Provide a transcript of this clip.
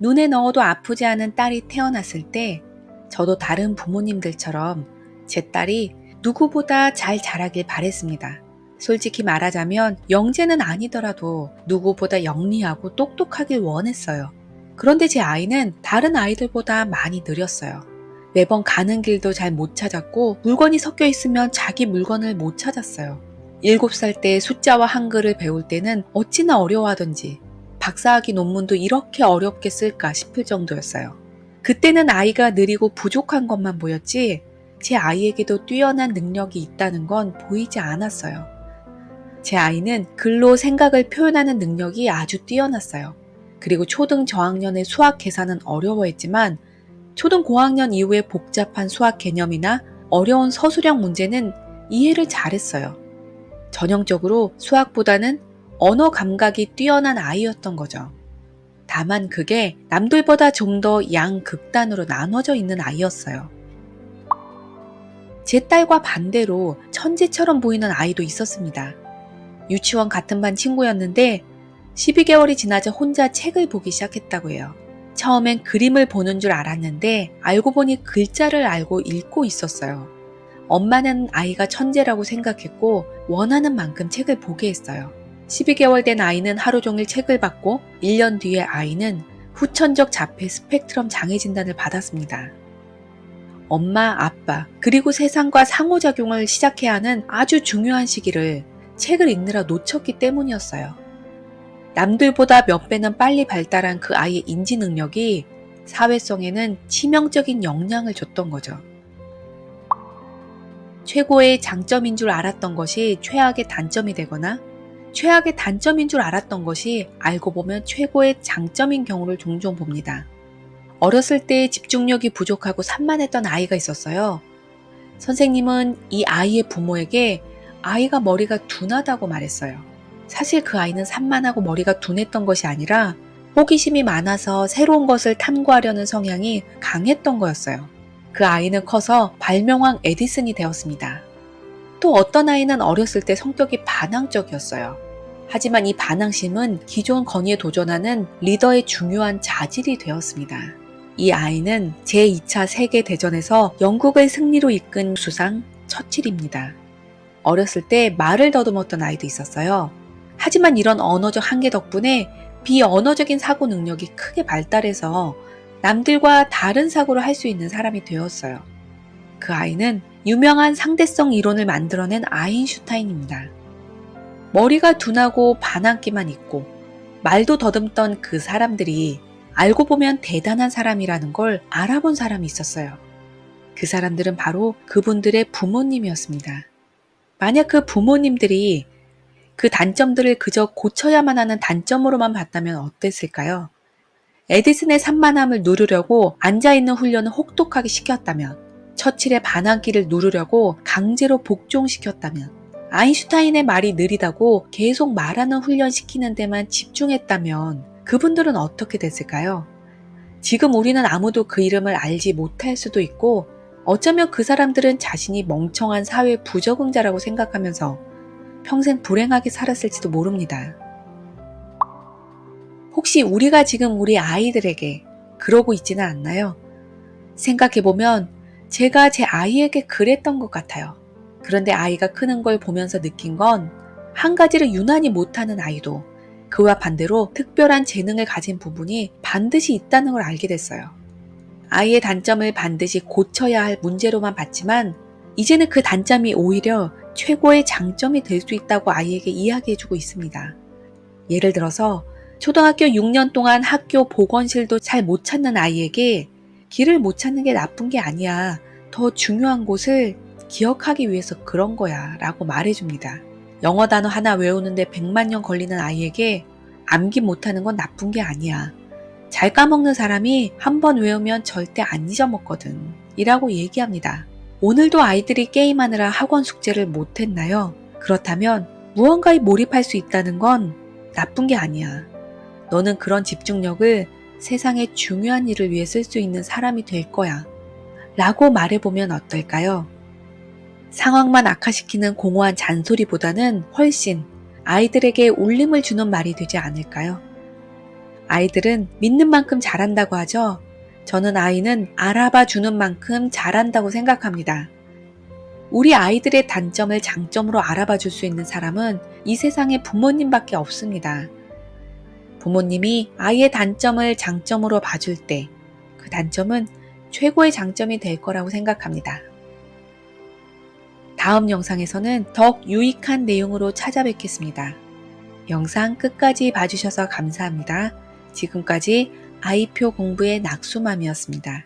눈에 넣어도 아프지 않은 딸이 태어났을 때 저도 다른 부모님들처럼 제 딸이 누구보다 잘 자라길 바랬습니다. 솔직히 말하자면 영재는 아니더라도 누구보다 영리하고 똑똑하길 원했어요. 그런데 제 아이는 다른 아이들보다 많이 느렸어요. 매번 가는 길도 잘 못 찾았고 물건이 섞여 있으면 자기 물건을 못 찾았어요. 7살 때 숫자와 한글을 배울 때는 어찌나 어려워하던지 박사학위 논문도 이렇게 어렵게 쓸까 싶을 정도였어요. 그때는 아이가 느리고 부족한 것만 보였지 제 아이에게도 뛰어난 능력이 있다는 건 보이지 않았어요. 제 아이는 글로 생각을 표현하는 능력이 아주 뛰어났어요. 그리고 초등 저학년의 수학 계산은 어려워했지만 초등 고학년 이후의 복잡한 수학 개념이나 어려운 서술형 문제는 이해를 잘했어요. 전형적으로 수학보다는 언어 감각이 뛰어난 아이였던 거죠. 다만 그게 남들보다 좀 더 양극단으로 나눠져 있는 아이였어요. 제 딸과 반대로 천재처럼 보이는 아이도 있었습니다. 유치원 같은 반 친구였는데 12개월이 지나자 혼자 책을 보기 시작했다고 해요. 처음엔 그림을 보는 줄 알았는데 알고 보니 글자를 알고 읽고 있었어요. 엄마는 아이가 천재라고 생각했고 원하는 만큼 책을 보게 했어요. 12개월 된 아이는 하루 종일 책을 받고 1년 뒤에 아이는 후천적 자폐 스펙트럼 장애 진단을 받았습니다. 엄마, 아빠, 그리고 세상과 상호작용을 시작해야 하는 아주 중요한 시기를 책을 읽느라 놓쳤기 때문이었어요. 남들보다 몇 배는 빨리 발달한 그 아이의 인지 능력이 사회성에는 치명적인 영향을 줬던 거죠. 최고의 장점인 줄 알았던 것이 최악의 단점이 되거나 최악의 단점인 줄 알았던 것이 알고 보면 최고의 장점인 경우를 종종 봅니다. 어렸을 때 집중력이 부족하고 산만했던 아이가 있었어요. 선생님은 이 아이의 부모에게 아이가 머리가 둔하다고 말했어요. 사실 그 아이는 산만하고 머리가 둔했던 것이 아니라 호기심이 많아서 새로운 것을 탐구하려는 성향이 강했던 거였어요. 그 아이는 커서 발명왕 에디슨이 되었습니다. 또 어떤 아이는 어렸을 때 성격이 반항적이었어요. 하지만 이 반항심은 기존 건의에 도전하는 리더의 중요한 자질이 되었습니다. 이 아이는 제2차 세계대전에서 영국을 승리로 이끈 수상 처칠입니다. 어렸을 때 말을 더듬었던 아이도 있었어요. 하지만 이런 언어적 한계 덕분에 비언어적인 사고 능력이 크게 발달해서 남들과 다른 사고를 할 수 있는 사람이 되었어요. 그 아이는 유명한 상대성 이론을 만들어낸 아인슈타인입니다. 머리가 둔하고 반항기만 있고 말도 더듬던 그 사람들이 알고 보면 대단한 사람이라는 걸 알아본 사람이 있었어요. 그 사람들은 바로 그분들의 부모님이었습니다. 만약 그 부모님들이 그 단점들을 그저 고쳐야만 하는 단점으로만 봤다면 어땠을까요? 에디슨의 산만함을 누르려고 앉아있는 훈련을 혹독하게 시켰다면, 처칠의 반항기를 누르려고 강제로 복종시켰다면, 아인슈타인의 말이 느리다고 계속 말하는 훈련 시키는 데만 집중했다면 그분들은 어떻게 됐을까요? 지금 우리는 아무도 그 이름을 알지 못할 수도 있고 어쩌면 그 사람들은 자신이 멍청한 사회 부적응자라고 생각하면서 평생 불행하게 살았을지도 모릅니다. 혹시 우리가 지금 우리 아이들에게 그러고 있지는 않나요? 생각해보면 제가 제 아이에게 그랬던 것 같아요. 그런데 아이가 크는 걸 보면서 느낀 건 한 가지를 유난히 못하는 아이도 그와 반대로 특별한 재능을 가진 부분이 반드시 있다는 걸 알게 됐어요. 아이의 단점을 반드시 고쳐야 할 문제로만 봤지만 이제는 그 단점이 오히려 최고의 장점이 될 수 있다고 아이에게 이야기해주고 있습니다. 예를 들어서 초등학교 6년 동안 학교 보건실도 잘 못 찾는 아이에게 길을 못 찾는 게 나쁜 게 아니야. 더 중요한 곳을 기억하기 위해서 그런 거야. 라고 말해줍니다. 영어 단어 하나 외우는데 100만 년 걸리는 아이에게 암기 못하는 건 나쁜 게 아니야. 잘 까먹는 사람이 한 번 외우면 절대 안 잊어먹거든. 이라고 얘기합니다. 오늘도 아이들이 게임하느라 학원 숙제를 못했나요? 그렇다면 무언가에 몰입할 수 있다는 건 나쁜 게 아니야. 너는 그런 집중력을 세상의 중요한 일을 위해 쓸 수 있는 사람이 될 거야. 라고 말해보면 어떨까요? 상황만 악화시키는 공허한 잔소리보다는 훨씬 아이들에게 울림을 주는 말이 되지 않을까요? 아이들은 믿는 만큼 잘한다고 하죠. 저는 아이는 알아봐 주는 만큼 잘한다고 생각합니다. 우리 아이들의 단점을 장점으로 알아봐 줄 수 있는 사람은 이 세상에 부모님밖에 없습니다. 부모님이 아이의 단점을 장점으로 봐줄 때 그 단점은 최고의 장점이 될 거라고 생각합니다. 다음 영상에서는 더욱 유익한 내용으로 찾아뵙겠습니다. 영상 끝까지 봐주셔서 감사합니다. 지금까지 아이표 공부의 낙수맘이었습니다.